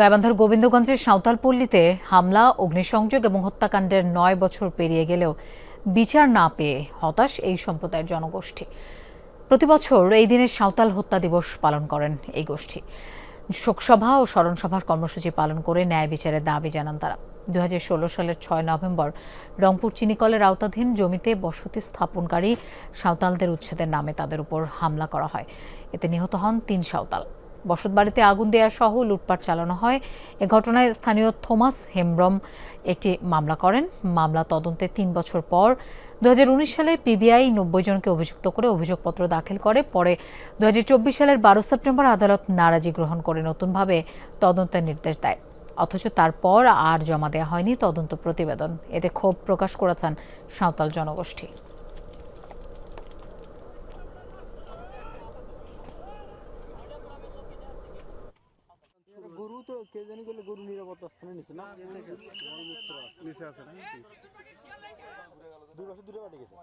গাইবান্ধার গোবিন্দগঞ্জের সাঁওতাল পল্লীতে হামলা, অগ্নিসংযোগ এবং হত্যাকাণ্ডের নয় বছর পেরিয়ে গেলেও বিচার না পেয়ে হতাশ এই সম্প্রদায়ের জনগোষ্ঠী। প্রতিবছর এই দিনে সাঁওতাল হত্যা দিবস পালন করেন এই গোষ্ঠী। শোকসভা ও স্মরণসভার কর্মসূচি পালন করে ন্যায় বিচারের দাবি জানান তারা। দুই হাজার ষোলো সালের ছয় নভেম্বর রংপুর চিনিকলের আওতাধীন জমিতে বসতি স্থাপনকারী সাঁওতালদের উচ্ছেদের নামে তাদের উপর হামলা করা হয়। এতে নিহত হন তিন সাঁওতাল। বসতবাড়িতে আগুন দেওয়া সহ লুটপাট চালানো হয়। এ ঘটনায় স্থানীয় থমাস হেমব্রম একটি মামলা করেন। মামলা তদন্তে তিন বছর পর দু হাজার উনিশ সালে পিবিআই নব্বই জনকে অভিযুক্ত করে অভিযোগপত্র দাখিল করে। পরে দু হাজার চব্বিশ সালের বারো সেপ্টেম্বর আদালত নারাজি গ্রহণ করে নতুনভাবে তদন্তের নির্দেশ দেয়। অথচ তারপর আর জমা দেওয়া হয়নি তদন্ত প্রতিবেদন। এতে ক্ষোভ প্রকাশ করেছেন সাঁওতাল জনগোষ্ঠী। তো কে জানি গেলে গরু নিরাপত্তা স্থানে নিচ্ছে না? নিচে আছে না? দুই কাটে গেছে।